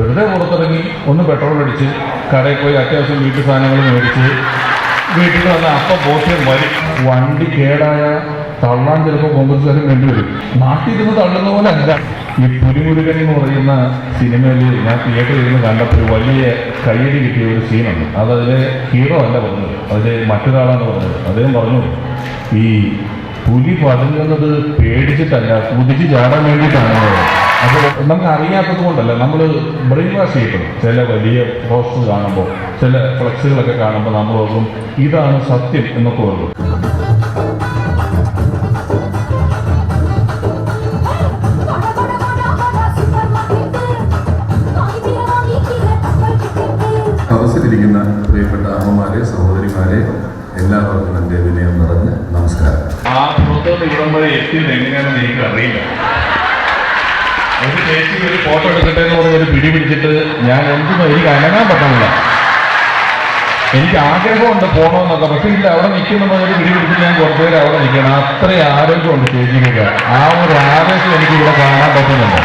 വെറുതെ പുറത്തിറങ്ങി ഒന്ന് പെട്രോൾ അടിച്ച് കടയിൽ പോയി അത്യാവശ്യം വീട്ടു സാധനങ്ങൾ മേടിച്ച് വീട്ടിൽ വന്ന അപ്പം ബോധ്യം വരും വണ്ടി കേടായ തള്ളാൻ ചിലപ്പോൾ കോൺഗ്രസ്സുകാരും വേണ്ടിവരും നാട്ടിൽ ഇരുന്ന് തള്ളുന്ന പോലെ അല്ല. ഈ പുലിമുരുകൻ എന്ന് പറയുന്ന സിനിമയിൽ ഞാൻ തിയേറ്ററിൽ ഇരുന്ന് കണ്ടപ്പോൾ വലിയ കയ്യടി കിട്ടിയ ഒരു സീനുണ്ട് അത് അതിലെ ഹീറോ അല്ല പറഞ്ഞത്. അതിലെ മറ്റൊരാളാണ് പറഞ്ഞത്. അദ്ദേഹം പറഞ്ഞു ഈ പുലി പതുങ്ങുന്നത് പേടിച്ചിട്ടല്ല കുതിച്ച് ചാടാൻ വേണ്ടിയിട്ടാണ്. അത് നമുക്ക് അറിയാത്തത് കൊണ്ടല്ല നമ്മൾ ബ്രെയിൻ വാഷ് ചെയ്യപ്പെടും. ചില വലിയ പോസ്റ്റർ കാണുമ്പോൾ ചില ഫ്ലക്സുകളൊക്കെ കാണുമ്പോൾ നമ്മൾ ഓർക്കും ഇതാണ് സത്യം എന്നൊക്കെ ഓർക്കും. സദസ്സിലിരിക്കുന്ന പ്രിയപ്പെട്ട അമ്മമാരെ സഹോദരിമാരെ എല്ലാവർക്കും എന്റെ വിനയം നിറഞ്ഞ് നമസ്കാരം. ആ പുറത്തോട്ട് ഇവിടം വരെ എത്തിയത് എങ്ങനെയാണെന്ന് എനിക്ക് അറിയില്ല ഒരു ചേച്ചി ഒരു ഫോട്ടോ എടുക്കട്ടെ എന്ന് പറഞ്ഞ് ഒരു പിടി പിടിച്ചിട്ട് ഞാൻ എന്തും എനിക്ക് അനങ്ങാൻ പറ്റുന്നില്ല എനിക്ക് ആഗ്രഹമുണ്ട് പോകണമെന്നൊക്കെ പക്ഷെ ഇല്ല അവിടെ നിൽക്കുന്ന ഒരു പിടി പിടിച്ച് ഞാൻ കുറച്ച് പേര് അവിടെ നിൽക്കണം അത്രയും ആരോഗ്യമുണ്ട് ചേച്ചിക്കൊക്കെ ആ ഒരു ആവേശം എനിക്ക് ഇവിടെ കാണാൻ പറ്റുന്നുണ്ട്.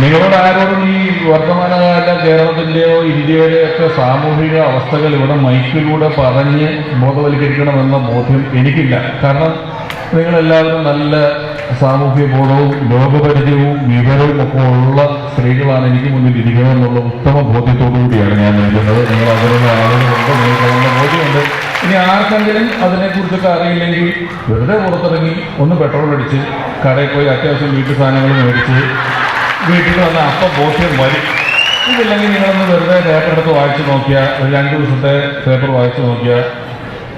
നിങ്ങളോട് ആരോടും ഈ വർത്തമാനകാല കേരളത്തിന്റെയോ ഇന്ത്യയുടെയോ ഒക്കെ സാമൂഹിക അവസ്ഥകൾ ഇവിടെ മൈക്കിലൂടെ പറഞ്ഞ് ബോധവൽക്കരിക്കണമെന്ന ബോധ്യം എനിക്കില്ല. കാരണം നിങ്ങളെല്ലാവരും നല്ല സാമൂഹ്യ ബോധവും ലോകപരിചയവും വിവരവും ഒക്കെ ഉള്ള സ്ത്രീകളാണ് എനിക്ക് മുന്നിൽ ഇരിക്കുക എന്നുള്ള ഉത്തമ ബോധ്യത്തോടു കൂടിയാണ് ഞാൻ നിൽക്കുന്നത്. നിങ്ങൾ അവരുടെ ആളുകളുണ്ട് നിങ്ങൾക്ക് അതിനുള്ള ബോധ്യമുണ്ട്. ഇനി ആർക്കെങ്കിലും അതിനെക്കുറിച്ചൊക്കെ അറിയില്ലെങ്കിൽ വെറുതെ പുറത്തിറങ്ങി ഒന്ന് പെട്രോൾ അടിച്ച് കടയിൽ പോയി അത്യാവശ്യം വീട്ടു സാധനങ്ങൾ മേടിച്ച് വീട്ടിൽ വന്ന അപ്പം ബോധ്യം വരും. ഇതില്ലെങ്കിൽ നിങ്ങളൊന്ന് വെറുതെ പേപ്പർ എടുത്ത് വായിച്ചു നോക്കിയാൽ ഒരു രണ്ട് ദിവസത്തെ പേപ്പർ വായിച്ചു നോക്കിയാൽ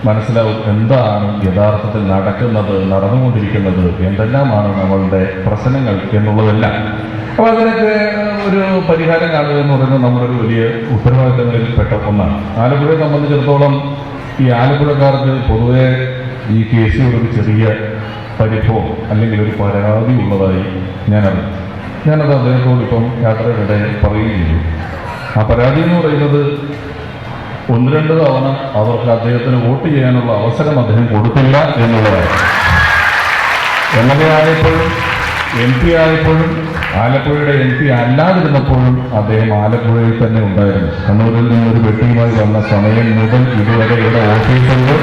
മനസ്സിലാവും എന്താണ് യഥാർത്ഥത്തിൽ നടക്കുന്നത് നടന്നുകൊണ്ടിരിക്കുന്നത് എന്തെല്ലാമാണ് നമ്മളുടെ പ്രശ്നങ്ങൾ എന്നുള്ളതെല്ലാം. അപ്പോൾ അതിനൊക്കെ ഒരു പരിഹാരം കാണുക എന്ന് പറയുന്നത് നമ്മുടെ ഒരു വലിയ ഉത്തരവാദിത്തങ്ങളിൽ പെട്ട ഒന്നാണ്. ആലപ്പുഴയെ സംബന്ധിച്ചിടത്തോളം ഈ ആലപ്പുഴക്കാർക്ക് പൊതുവെ ഈ കേസിലൊരു ചെറിയ പരിഭവം അല്ലെങ്കിൽ ഒരു പരാതി ഉള്ളതായി ഞാനറിഞ്ഞു. ഞാനത് അദ്ദേഹത്തോട് ഇപ്പം യാത്രയുടെ പറയുകയും ചെയ്തു. ആ പരാതി എന്ന് പറയുന്നത് ഒന്ന് രണ്ട് തവണ അവർക്ക് അദ്ദേഹത്തിന് വോട്ട് ചെയ്യാനുള്ള അവസരം അദ്ദേഹം കൊടുത്തില്ല എന്നുള്ളതാണ്. എം എൽ എ ആയപ്പോഴും എം പി ആയപ്പോഴും ആലപ്പുഴയുടെ എം പി അല്ലാതിരുന്നപ്പോഴും അദ്ദേഹം ആലപ്പുഴയിൽ തന്നെ ഉണ്ടായിരുന്നു. കണ്ണൂരിൽ നിന്ന് ഒരു വെട്ടിയുമായി വന്ന സമയം മുതൽ ഇതുവരെ ഇവിടെ ഓഫീസുണ്ട്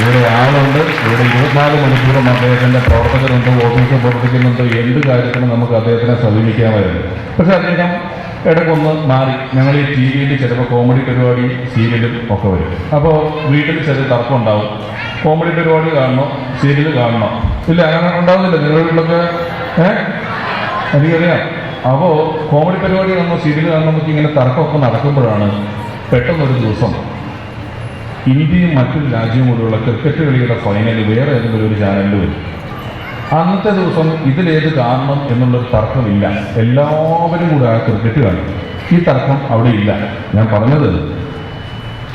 ഇവിടെ ആളുണ്ട് ഇവിടെ ഇരുപത്തിനാല് മണിക്കൂറും അദ്ദേഹത്തിന്റെ പ്രവർത്തകരുണ്ട് ഓഫീസ് പ്രവർത്തിക്കുന്നുണ്ട് എന്ത് കാര്യത്തിനും നമുക്ക് അദ്ദേഹത്തിനെ സമീപിക്കാമായിരുന്നു. പക്ഷെ അദ്ദേഹം ഇടയ്ക്കൊന്ന് മാറി. ഞങ്ങൾ ഈ ടി വിയിൽ ചിലപ്പോൾ കോമഡി പരിപാടി സീരിയലും ഒക്കെ വരും. അപ്പോൾ വീട്ടിൽ ചെറിയ തർക്കം ഉണ്ടാവും. കോമഡി പരിപാടി കാണണോ സീരിയൽ കാണണോ? ഇല്ല അങ്ങനെ ഉണ്ടാവുന്നില്ല. നിങ്ങളുടെ വീട്ടിലൊക്കെ ഏഹ് എനിക്കറിയാം. അപ്പോൾ കോമഡി പരിപാടി കാണുമ്പോൾ സീരിയൽ കാണുമ്പോൾ നമുക്ക് ഇങ്ങനെ തർക്കമൊക്കെ നടക്കുമ്പോഴാണ് പെട്ടെന്നൊരു ദിവസം ഇന്ത്യയും മറ്റൊരു രാജ്യവും കൂടെയുള്ള ക്രിക്കറ്റ് കളിയുടെ ഫൈനൽ വേറെ ഏതെങ്കിലും ഒരു ചാനലിൽ വരും. അന്നത്തെ ദിവസം ഇതിലേത് കാരണം എന്നുള്ളൊരു തർക്കമില്ല. എല്ലാവരും കൂടെ ആ ക്രിക്കറ്റ് കാണും. ഈ തർക്കം അവിടെ ഇല്ല. ഞാൻ പറഞ്ഞത്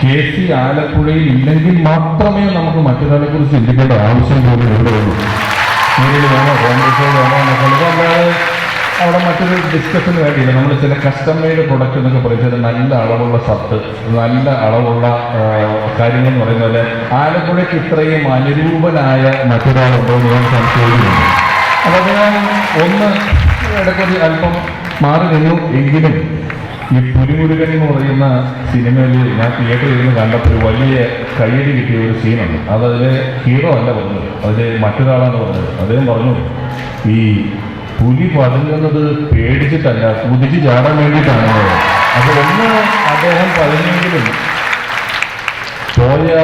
കെ സി ആലപ്പുഴയിൽ ഇല്ലെങ്കിൽ മാത്രമേ നമുക്ക് മറ്റൊരാളെ കുറിച്ച് ചിന്തിക്കേണ്ട ആവശ്യം പോലും ഇവിടെ ഉള്ളൂ. സീരിയൽ വേണോ കോൺഗ്രസ് അവിടെ മറ്റൊരു ഡിസ്കഷന് വേണ്ടിയില്ല. നമ്മൾ ചില കസ്റ്റം മെയ്ഡ് പ്രൊഡക്റ്റ് എന്നൊക്കെ പറയും. ചില നല്ല അളവുള്ള സത്ത് നല്ല അളവുള്ള കാര്യങ്ങൾ എന്ന് പറയുന്ന പോലെ ആലപ്പുഴയ്ക്ക് ഇത്രയും അനുരൂപനായ മറ്റൊരാളുണ്ടോ എന്ന് ഞാൻ സംശയിക്കുന്നുണ്ട് അപ്പോൾ ഞാൻ ഒന്ന് ഇടയ്ക്കൊരു അല്പം മാറി നിന്നു. എങ്കിലും ഈ പുലിമുരുകൻ എന്ന് പറയുന്ന സിനിമയിൽ ഞാൻ തിയേറ്ററിൽ ഇരുന്ന് കണ്ടപ്പോൾ വലിയ കയ്യടി കിട്ടിയ ഒരു സീനാണ് അത് അതിലെ ഹീറോ അല്ല പറഞ്ഞത്. അതിലെ മറ്റൊരാളാണ് പറഞ്ഞത്. അദ്ദേഹം പറഞ്ഞു ഈ പുലി പതുങ്ങുന്നത് പേടിച്ചിട്ടല്ല കുതിച്ച് ചാടാൻ വേണ്ടിയിട്ടാണ്. അപ്പോൾ ഒന്ന് അദ്ദേഹം പറഞ്ഞെങ്കിലും പോയ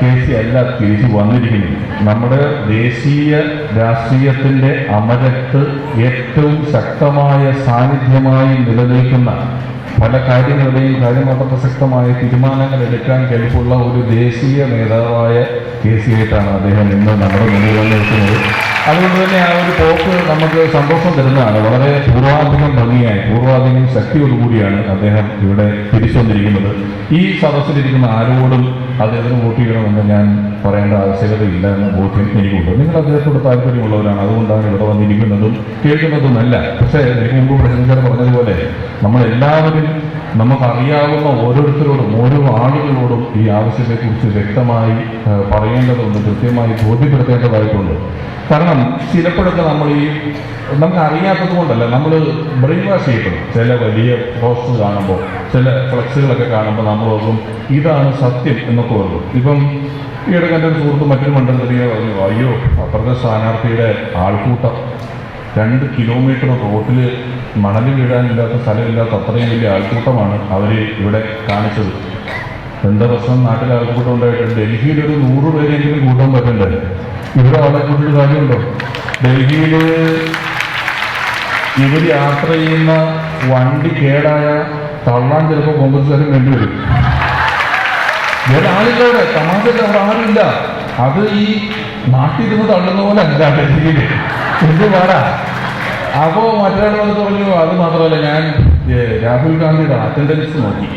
കേസി അല്ല തിരിച്ചു വന്നിരിക്കുന്നു നമ്മുടെ ദേശീയ രാഷ്ട്രീയത്തിന്റെ അമരത്ത് ഏറ്റവും ശക്തമായ സാന്നിധ്യമായി നിലനിൽക്കുന്ന പല കാര്യങ്ങളുടെയും കാര്യമാത്ര പ്രസക്തമായ തീരുമാനങ്ങൾ എടുക്കാൻ കഴിവുള്ള ഒരു ദേശീയ നേതാവായ കെ സി ആയിട്ടാണ് അദ്ദേഹം ഇന്ന് നമ്മുടെ മുന്നിൽ നിൽക്കുന്നത് അതുകൊണ്ട് തന്നെ ആ ഒരു പോക്ക് നമുക്ക് സന്തോഷം തരുന്നതാണ്. വളരെ പൂർവാധികം ഭംഗിയായി പൂർവാധികം ശക്തിയോടുകൂടിയാണ് അദ്ദേഹം ഇവിടെ തിരിച്ചുവന്നിരിക്കുന്നത്. ഈ സദസ്സിലിരിക്കുന്ന ആരോടും അദ്ദേഹത്തിന് വോട്ട് ചെയ്യണമെന്ന് ഞാൻ പറയേണ്ട ആവശ്യകതയില്ല എന്ന ബോധ്യം എനിക്കുണ്ട്. നിങ്ങൾ അദ്ദേഹത്തോട് താല്പര്യമുള്ളവരാണ്. അതുകൊണ്ടാണ് ഇവിടെ വന്നിരിക്കുന്നതും കേൾക്കുന്നതുമല്ല. പക്ഷേ എനിക്ക് മുമ്പ് പ്രശ്നം പറഞ്ഞതുപോലെ നമ്മളെല്ലാവരും നമുക്കറിയാവുന്ന ഓരോരുത്തരോടും ഓരോ ആളുകളോടും ഈ ആവശ്യത്തെക്കുറിച്ച് വ്യക്തമായി പറയേണ്ടതുണ്ട് കൃത്യമായി ബോധ്യപ്പെടുത്തേണ്ടതായിട്ടുണ്ട്. കാരണം ചിലപ്പോഴൊക്കെ നമ്മൾ ഈ നമുക്ക് അറിയാത്തത് കൊണ്ടല്ല നമ്മൾ ബ്രെയിൻ വാഷ് ചെയ്യപ്പെടും. ചില വലിയ പോസ്റ്റർ കാണുമ്പോൾ ചില ഫ്ലക്സുകളൊക്കെ കാണുമ്പോൾ നമ്മൾ ഓർക്കും ഇതാണ് സത്യം എന്നൊക്കെ ഓർക്കും. ഇപ്പം ഈയിടെ എന്റെ ഒരു സുഹൃത്ത് മറ്റൊരു മണ്ഡലത്തിലേക്ക് പറഞ്ഞു അയ്യോ അപ്പുറത്തെ സ്ഥാനാർത്ഥിയുടെ ആൾക്കൂട്ടം രണ്ട് കിലോമീറ്റർ റോട്ടിൽ മണൽ വീഴാനില്ലാത്ത സ്ഥലമില്ലാത്ത അത്രയും വലിയ ആൾക്കൂട്ടമാണ് അവർ ഇവിടെ കാണിച്ചത്. എന്താ പ്രശ്നം? നാട്ടിൽ ആൾക്കൂട്ടം ഉണ്ടായിട്ട് ഡൽഹിയിൽ ഒരു നൂറ് പേരെങ്കിലും കൂട്ടാൻ പറ്റണ്ടേ? ഇവിടെ ആളെ കൂട്ടിയിട്ട് കാര്യമുണ്ടോ? ഡൽഹിയിൽ ഇവർ യാത്ര ചെയ്യുന്ന വണ്ടി കേടായ തള്ളാൻ ചിലപ്പോൾ കോൺഗ്രസ്സുകാരും വേണ്ടിവരും വേറെ ആളില്ല അവിടെ തമാശയില്ല അവിടെ ആരുമില്ല. അത് ഈ നാട്ടിൽ ഇരുന്ന് തള്ളുന്ന പോലെ അല്ല ഡൽഹിയിൽ എന്ത് പാടാ? അപ്പോ മറ്റൊരാൾ വന്നിട്ട് പറഞ്ഞു അത് മാത്രമല്ല ഞാൻ രാഹുൽ ഗാന്ധിയുടെ അറ്റൻഡൻസ് നോക്കി.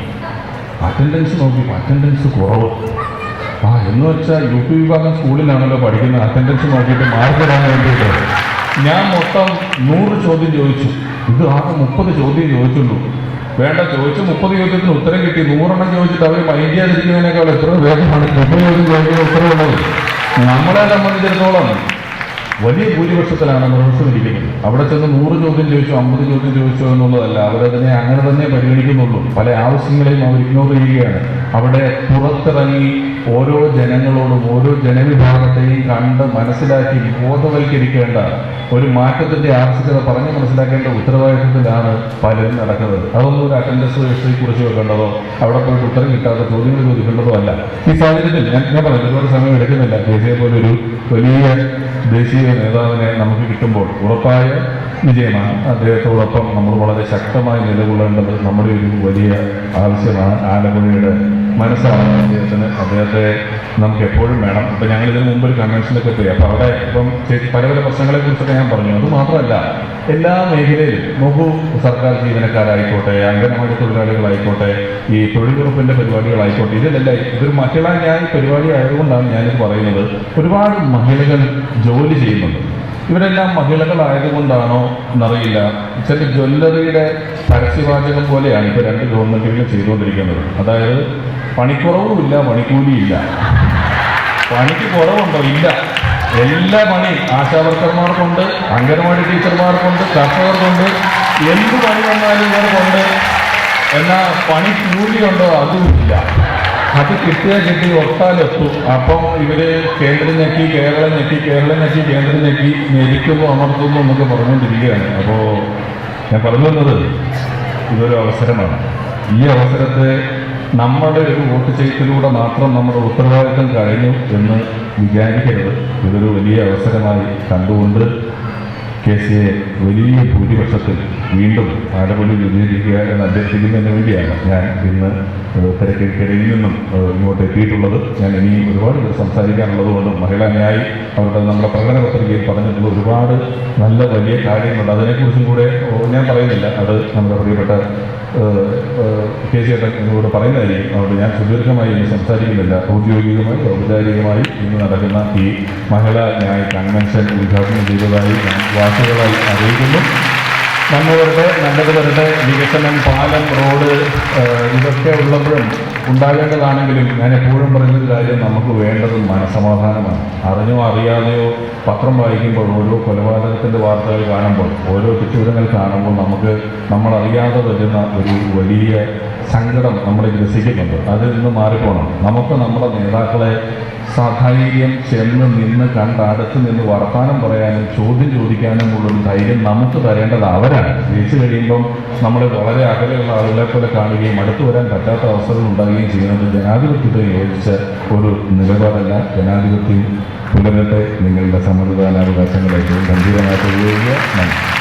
അറ്റൻഡൻസ് നോക്കി അറ്റൻഡൻസ് കുറവ്. ആ എന്ന് വെച്ചാൽ യു പി വിഭാഗം സ്കൂളിലാണല്ലോ പഠിക്കുന്നത് അറ്റൻഡൻസ് നോക്കിയിട്ട് മാർക്ക് ഇടാൻ വേണ്ടിയിട്ട്. ഞാൻ മൊത്തം നൂറ് ചോദ്യം ചോദിച്ചു. ഇത് ആകെ മുപ്പത് ചോദ്യം ചോദിച്ചുള്ളൂ. വേണ്ട ചോദിച്ച മുപ്പത് ചോദ്യത്തിന് ഉത്തരം കിട്ടി. നൂറെണ്ണം ചോദിച്ചിട്ട് അവർ മൈൻഡ് ചെയ്യാതിരിക്കുന്നതിനേക്കാൾ എത്ര വേഗമാണ്. മുപ്പത് ചോദ്യം ചോദിക്കുന്ന ഉത്തരവുള്ളത്. നമ്മളെ സംബന്ധിച്ചിടത്തോളം വലിയ ഭൂരിപക്ഷത്തിലാണ് നിർവഹിച്ചിരിക്കുന്നത് അവിടെ ചെന്ന് നൂറ് ചോദ്യം ചോദിച്ചോ അമ്പത് ചോദ്യം ചോദിച്ചോ എന്നുള്ളതല്ല. അവരതിനെ അങ്ങനെ തന്നെ പരിഗണിക്കുന്നുള്ളൂ. പല ആവശ്യങ്ങളെയും അവർ ഇഗ്നോർ ചെയ്യുകയാണ്. അവിടെ പുറത്തിറങ്ങി ഓരോ ജനങ്ങളോടും ഓരോ ജനവിഭാഗത്തെയും കണ്ട് മനസ്സിലാക്കി ബോധവൽക്കരിക്കേണ്ട ഒരു മാറ്റത്തിന്റെ ആവശ്യകത പറഞ്ഞ് മനസ്സിലാക്കേണ്ട ഉത്തരവാദിത്വത്തിലാണ് പലരും നടക്കുന്നത്. അതൊന്നും ഒരു അറ്റൻഡൻസ് രജിസ്റ്ററിൽ കുറിച്ച് വെക്കേണ്ടതോ അവിടെ പോയിട്ട് ഉത്തരം കിട്ടാത്ത ചോദ്യങ്ങൾ ചോദിക്കേണ്ടതോ അല്ല. ഈ സാഹചര്യത്തിൽ ഞാൻ ഞാൻ പറഞ്ഞു ഒരുപാട് സമയം എടുക്കുന്നില്ല. ദേശീയ പോലെ ഒരു വലിയ ദേശീയ നേതാവിനെ നമുക്ക് കിട്ടുമ്പോൾ ഉറപ്പായ വിജയമാണ്. അദ്ദേഹത്തോടൊപ്പം നമ്മൾ വളരെ ശക്തമായി നിലകൊള്ളേണ്ടത് നമ്മുടെ ഒരു വലിയ ആവശ്യമാണ്. ആലപ്പുഴയുടെ മനസ്സാണ് അദ്ദേഹത്തിന്. അദ്ദേഹത്തെ നമുക്ക് എപ്പോഴും വേണം. ഇപ്പം ഞങ്ങൾ ഇതിന് മുമ്പ് ഒരു കൺവെൻഷനിലൊക്കെ പോയി. അപ്പോൾ അവിടെ ഇപ്പം പല പല പ്രശ്നങ്ങളെ കുറിച്ചൊക്കെ ഞാൻ പറഞ്ഞു. അത് മാത്രമല്ല എല്ലാ മേഖലയിലും നോക്കൂ സർക്കാർ ജീവനക്കാരായിക്കോട്ടെ അംഗനവാടി തൊഴിലാളികളായിക്കോട്ടെ ഈ തൊഴിലുറപ്പിന്റെ പരിപാടികളായിക്കോട്ടെ ഇതിലെല്ലാം ഇതൊരു മഹിളാ ന്യായ പരിപാടി ആയതുകൊണ്ടാണ് ഞാനിത് പറയുന്നത്. ഒരുപാട് മഹിളകൾ ജോലി ചെയ്യുന്നുണ്ട്. ഇവരെല്ലാം മഹിളകളായതുകൊണ്ടാണോ എന്നറിയില്ല. ചില ജ്വല്ലറിയുടെ പരസ്യവാചകം പോലെയാണ് ഇപ്പോൾ രണ്ട് ഗവൺമെന്റുകളും ചെയ്തുകൊണ്ടിരിക്കുന്നത്. അതായത് പണിക്കുറവുമില്ല പണിക്കൂലിയില്ല പണിക്ക് കുറവുണ്ടോ? ഇല്ല. എല്ലാ പണി ആശാവർക്കർമാർക്കുണ്ട് അംഗനവാടി ടീച്ചർമാർക്കുണ്ട് കർഷകർക്കുണ്ട്. എന്ത് പണി വന്നാലും ഇവർക്കുണ്ട് എന്നാൽ പണിക്കൂലിയുണ്ടോ അതുമില്ല. അത് കിട്ടിയാൽ കിട്ടി ഒട്ടാലെത്തും അപ്പം ഇവർ കേന്ദ്രം ഞെക്കി കേരളം ഞെക്കി കേരളം ഞെക്കി കേന്ദ്രം ഞെക്കി ഞെരിക്കുന്നു അമർത്തുന്നു എന്നൊക്കെ പറഞ്ഞുകൊണ്ടിരിക്കുകയാണ്. അപ്പോൾ ഞാൻ പറഞ്ഞു വന്നത് ഇതൊരു അവസരമാണ്. ഈ അവസരത്തെ നമ്മുടെ ഒരു വോട്ട് ചെയ്യത്തിലൂടെ മാത്രം നമ്മുടെ ഉത്തരവാദിത്തം കഴിഞ്ഞു എന്ന് വിചാരിക്കരുത്. ഇതൊരു വലിയ അവസരമായി കണ്ടുകൊണ്ട് കെ വലിയ ഭൂരിപക്ഷത്തിൽ വീണ്ടും ആലപ്പുഴ വിജയിക്കുക എന്ന് അഭ്യർത്ഥിക്കുന്നതിന് വേണ്ടിയാണ് ഞാൻ ഇന്ന് തിരക്കിടയിൽ നിന്നും ഇങ്ങോട്ട് എത്തിയിട്ടുള്ളത്. ഞാൻ ഇനിയും ഒരുപാട് പേർ സംസാരിക്കാനുള്ളത് കൊണ്ടും മഹിളാ ന്യായി അവരുടെ നമ്മുടെ പ്രകടന പത്രികയിൽ പറഞ്ഞിട്ടുള്ള ഒരുപാട് നല്ല വലിയ കാര്യങ്ങളുണ്ട്. അതിനെക്കുറിച്ചും കൂടെ ഞാൻ പറയുന്നില്ല. അത് നമ്മുടെ പ്രിയപ്പെട്ട കെ സി ഏട്ടൻ എന്നോട് പറയുന്നതായിരിക്കും അതുകൊണ്ട് ഞാൻ സുദീർഘമായി ഇനി സംസാരിക്കുന്നില്ല. ഔദ്യോഗികമായി ഔപചാരികമായി ഇന്ന് നടക്കുന്ന ഈ മഹിളാ ന്യായ കൺവെൻഷൻ ഉദ്ഘാടനം ചെയ്തതായി ഞാൻ വാക്കുകളായി അറിയിക്കുന്നു. വരട്ടെ വികസനം പാലം റോഡ് ഇതൊക്കെ ഉള്ളപ്പോഴും ഉണ്ടാകേണ്ടതാണെങ്കിലും ഞാൻ എപ്പോഴും പറയുന്നൊരു കാര്യം നമുക്ക് വേണ്ടത് മനസമാധാനമാണ്. അറിഞ്ഞോ അറിയാതെയോ പത്രം വായിക്കുമ്പോൾ ഓരോ കൊലപാതകത്തിന്റെ വാർത്തകൾ കാണുമ്പോൾ ഓരോ തെറ്റുകുറ്റങ്ങൾ കാണുമ്പോൾ നമുക്ക് നമ്മളറിയാതെ വരുന്ന ഒരു വലിയ സങ്കടം നമ്മൾ ഗ്രസിക്കുന്നുണ്ട്. അതിൽ നിന്ന് മാറിപ്പോണം നമുക്ക് നമ്മുടെ നേതാക്കളെ സധൈര്യം ചെന്ന് നിന്ന് കണ്ട് അടുത്ത് നിന്ന് വർത്തമാനം പറയാനും ചോദ്യം ചോദിക്കാനും ഉള്ളൊരു ധൈര്യം നമുക്ക് തരേണ്ടത് അവരാണ്. ജയിച്ചു കഴിയുമ്പം നമ്മളെ വളരെ അകലെയുള്ള ആളുകളെ പോലെ കാണുകയും അടുത്ത് വരാൻ പറ്റാത്ത അവസരം ഉണ്ടാകുകയും ചെയ്യുന്നത് ജനാധിപത്യത്തെ യോജിച്ച ഒരു നിലപാടല്ല. ജനാധിപത്യം പുലരട്ടെ. നിങ്ങളുടെ സമ്മതിദാനാവകാശങ്ങളെ ഗംഭീരമായിട്ട് ഉപയോഗിക്കുക. നന്ദി.